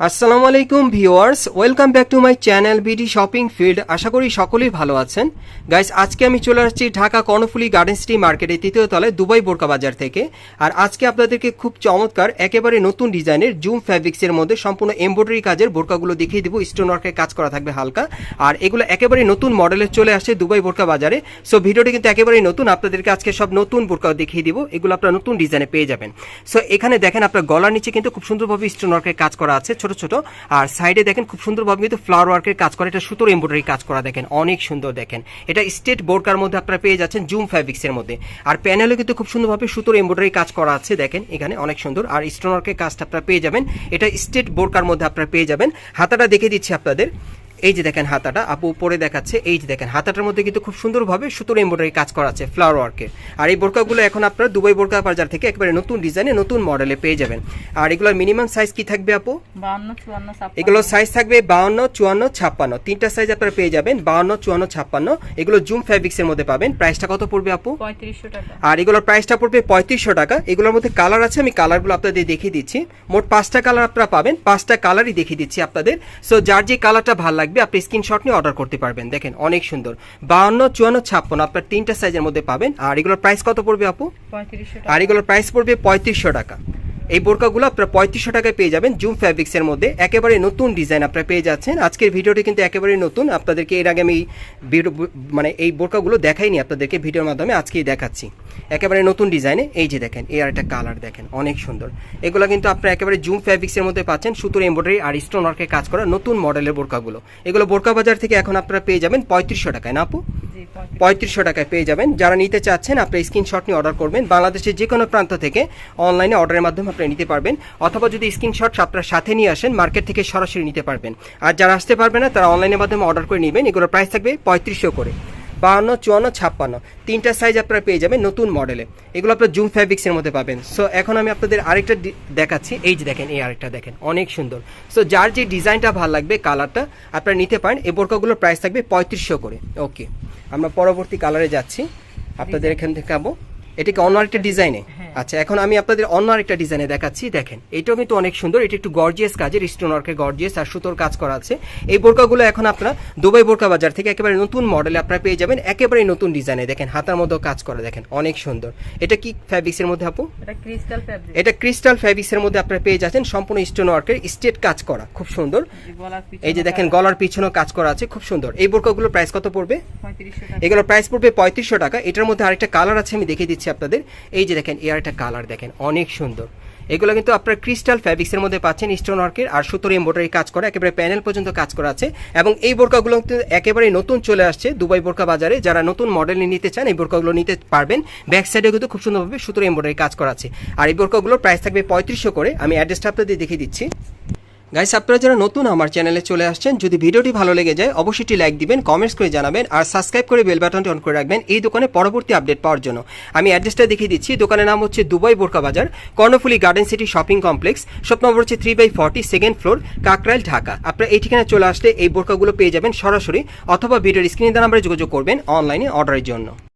আসসালামু আলাইকুম viewers, welcome back to my channel BD shopping field. আশা করি সকলেই ভালো আছেন। গাইস, আজকে আমি চলে আসছি ঢাকা কর্ণফুলি গার্ডেন সিটি মার্কেটের তৃতীয় তলায় দুবাই বোরকা বাজার থেকে। আর আজকে আপনাদেরকে খুব চমৎকার, একেবারে নতুন ডিজাইনের জুম ফ্যাব্রিক্সের মধ্যে সম্পূর্ণ এমব্রয়ডারি কাজের বোরকাগুলো দেখিয়ে দিব। স্টোন ওয়ার্কের কাজ করা থাকবে হালকা। আর এগুলো একেবারে নতুন মডেলের চলে আসছে দুবাই বোরকা বাজারে। সো ভিডিওটি কিন্তু একেবারেই নতুন। আপনাদেরকে আজকে সব নতুন বোরকা দেখিয়ে দিব। এগুলো আপনারা নতুন ডিজাইনে পেয়ে যাবেন। সো এখানে দেখেন আপনার গলার নিচে কিন্তু খুব সুন্দরভাবে স্টোন ওয়ার্কের কাজ করা আছে। ছোট ছোট। আর সাইডে দেখেন খুব সুন্দরভাবে কিন্তু ফ্লাওয়ার ওয়ার্কের কাজ করা। এটা সুতোর এমব্রয়ডারি কাজ করা দেখেন, অনেক সুন্দর দেখেন। এটা স্টেট বোরকার মধ্যে আপনারা পেয়ে যাচ্ছেন জুম ফ্যাব্রিক্সের মধ্যে। আর প্যানেলও কিন্তু খুব সুন্দরভাবে সুতোর এমব্রয়ডারি কাজ করা আছে দেখেন, এখানে অনেক সুন্দর। আর স্টোন ওয়ার্কের কাজটা আপনারা পেয়ে যাবেন। এটা স্টেট বোরকার মধ্যে আপনারা পেয়ে যাবেন। হাতাটা দেখে দিচ্ছি আপনাদের। এই যে দেখেন হাতাটা আপু উপরে দেখাচ্ছে এই যে দেখেন হাতাটার মধ্যে কিন্তু খুব সুন্দরভাবে সুতোর এমব্রয়ডারি কাজ করা আছে ফ্লাওয়ার ওয়ার্কের আর এই বোরকাগুলো এখন আপনারা দুবাই বোরকা বাজার থেকে একেবারে নতুন ডিজাইনে নতুন মডেলে পেয়ে যাবেন। আর এগুলোর মিনিমাম সাইজ কি থাকবে আপু? এগুলো সাইজ থাকবে বাউন্ন চুয়ান্ন ছাপ্পান্ন। তিনটা সাইজ আপনারা পেয়ে যাবেন বাউন্ন চুয়ান্ন ছাপ্পান্ন। এগুলো জুম ফ্যাব্রিক্স এর মধ্যে পাবেন। প্রাইসটা কত পড়বে আপু? পঁয়ত্রিশশো আর এগুলোর প্রাইসটা পড়বে পঁয়ত্রিশশো টাকা। এগুলোর মধ্যে কালার আছে আমি কালারগুলো আপনাদের দেখিয়ে দিচ্ছি। মোট পাঁচটা কালার আপনারা পাবেন। পাঁচটা কালারই দেখিয়ে দিচ্ছি আপনাদের। সো যার যে কালারটা ভালো লাগবে আপনি স্ক্রিনশট নিয়ে অর্ডার করতে পারবেন। দেখেন অনেক সুন্দর। বাউন্ন চুয়ান্ন ছাপ্পান্ন আপনার তিনটা সাইজের মধ্যে পাবেন। আর এগুলোর প্রাইস কত পড়বে আপু? আর এগুলোর প্রাইস পড়বে পঁয়ত্রিশশো টাকা। এই বোরকাগুলো আপনারা পঁয়ত্রিশশো টাকায় পেয়ে যাবেন জুম ফ্যাব্রিক্সের মধ্যে। একেবারে নতুন ডিজাইন আপনারা পেয়ে যাচ্ছেন। আজকের ভিডিওটি কিন্তু একেবারে নতুন। আপনাদেরকে এর আগে আমি মানে এই বোরকাগুলো দেখাইনি আপনাদেরকে ভিডিওর মাধ্যমে, আজকেই দেখাচ্ছি। একেবারে নতুন ডিজাইনে। এই যে দেখেন, এই আর একটা কালার দেখেন, অনেক সুন্দর। এগুলো কিন্তু আপনারা একেবারে জুম ফ্যাব্রিক্সের মধ্যে পাচ্ছেন। সুতোর এমব্রয়ডারি আর স্টোন ওয়ার্কের কাজ করা নতুন মডেলের বোরকাগুলো। এগুলো বোরকা বাজার থেকে এখন আপনারা পেয়ে যাবেন পঁয়ত্রিশশো টাকায়। না আপু? পঁয়ত্রিশশো টাকায় পেয়ে যাবেন। যারা নিতে চাচ্ছেন, আপনি স্ক্রিনশট নিয়ে অর্ডার করবেন। বাংলাদেশের যে কোনো প্রান্ত থেকে অনলাইনে অর্ডারের মাধ্যমে আপনি নিতে পারবেন। অথবা যদি স্ক্রিনশট আপনার সাথে নিয়ে আসেন মার্কেট থেকে সরাসরি নিতে পারবেন। আর যারা আসতে পারবে না, তারা অনলাইনের মাধ্যমে অর্ডার করে নেবেন। এগুলোর প্রাইস থাকবে পঁয়ত্রিশশো করে। বাহান্ন, চুয়ান্ন, ছাপ্পান্ন। তিনটা সাইজ আপনারা পেয়ে যাবেন নতুন মডেলে এগুলো আপনার জুম ফ্যাব্রিক্সের মধ্যে পাবেন। সো এখন আমি আপনাদের আরেকটা দেখাচ্ছি। এই যে দেখেন, এই আরেকটা দেখেন, অনেক সুন্দর। সো যার যে ডিজাইনটা ভালো লাগবে কালারটা আপনারা নিতে পারেন। এই বোরকাগুলোর প্রাইস থাকবে পঁয়ত্রিশশো করে। ওকে আমরা পরবর্তী কালারে যাচ্ছি। আপনাদের এখান থেকে আবো। এটা কি অন্য আরেকটা ডিজাইনে আচ্ছা এখন আমি আপনাদের অন্য আরেকটা ডিজাইনে দেখাচ্ছি। দেখেন এটাও কিন্তু অনেক সুন্দর। এটা একটু গর্জিয়াস কাজের স্টোন ওয়ার্কের গর্জিয়াস আর সুতোর কাজ করা আছে। এই বোরকাগুলো এখন আপনারা দুবাই বোরকা বাজার থেকে একেবারে নতুন মডেলে আপনারা পেয়ে যাবেন একেবারে নতুন ডিজাইনে। দেখেন হাতার মধ্যেও কাজ করা দেখেন অনেক সুন্দর। এটা কি ফ্যাব্রিক্সের মধ্যে আপু? এটা ক্রিস্টাল ফ্যাব্রিক এটা ক্রিস্টাল ফ্যাব্রিক্সের মধ্যে আপনারা পেয়ে যাচ্ছেন সম্পূর্ণ স্টোন ওয়ার্কের স্টেট কাজ করা খুব সুন্দর। এই যে দেখেন গলার পিছনেও কাজ করা আছে খুব সুন্দর। এই বোরকাগুলোর প্রাইস কত পড়বে? এগুলোর প্রাইস পড়বে পঁয়ত্রিশশো টাকা। এটার মধ্যে আরেকটা কালার আছে আমি দেখিয়ে দিচ্ছি আপনাদের। এই যে দেখেন এর একটা কালার দেখেন, অনেক সুন্দর। এগুলো কিন্তু আপনার ক্রিস্টাল ফ্যাব্রিক্সের মধ্যে পাচ্ছেন, স্টোন ওয়ার্কের, আর সুতোর এমব্রয়ডারি কাজ করা, একেবারে প্যানেল পর্যন্ত কাজ করা আছে। এবং এই বোরকাগুলো কিন্তু একেবারে নতুন চলে আসছে দুবাই বোরকা বাজারে। যারা নতুন মডেল নিতে চান, এই বোরকাগুলো নিতে পারবেন। ব্যাক সাইডে কিন্তু খুব সুন্দরভাবে সুতোর এমব্রয়ডারি কাজ করা আছে। আর এই বোরকাগুলোর প্রাইস থাকবে পঁয়ত্রিশশো করে। আমি অ্যাড্রেসটা আপনাদের দেখিয়ে দিচ্ছি। গাইস আপনারা যারা নতুন আমার চ্যানেলে চলে আসছেন, যদি ভিডিওটি ভালো লেগে যায়, অবশ্যই একটি লাইক দিবেন কমেন্টস করে জানাবেন, আর সাবস্ক্রাইব করে বেল বাটনটি অন করে রাখবেন এই দোকানে পরবর্তী আপডেট পাওয়ার জন্য। আমি অ্যাড্রেসটা দেখিয়ে দিচ্ছি, দোকানের নাম হচ্ছে দুবাই বোরকা বাজার, Karnaphuli garden city shopping complex shop number হচ্ছে three by forty second floor Kakrail, Dhaka. আপনারা এই ঠিকানায় চলে আসলে এই বোরকাগুলো পেয়ে যাবেন সরাসরি, অথবা ভিডিওর স্ক্রিনে নাম্বারে যোগাযোগ করবেন অনলাইনে অর্ডারের জন্য।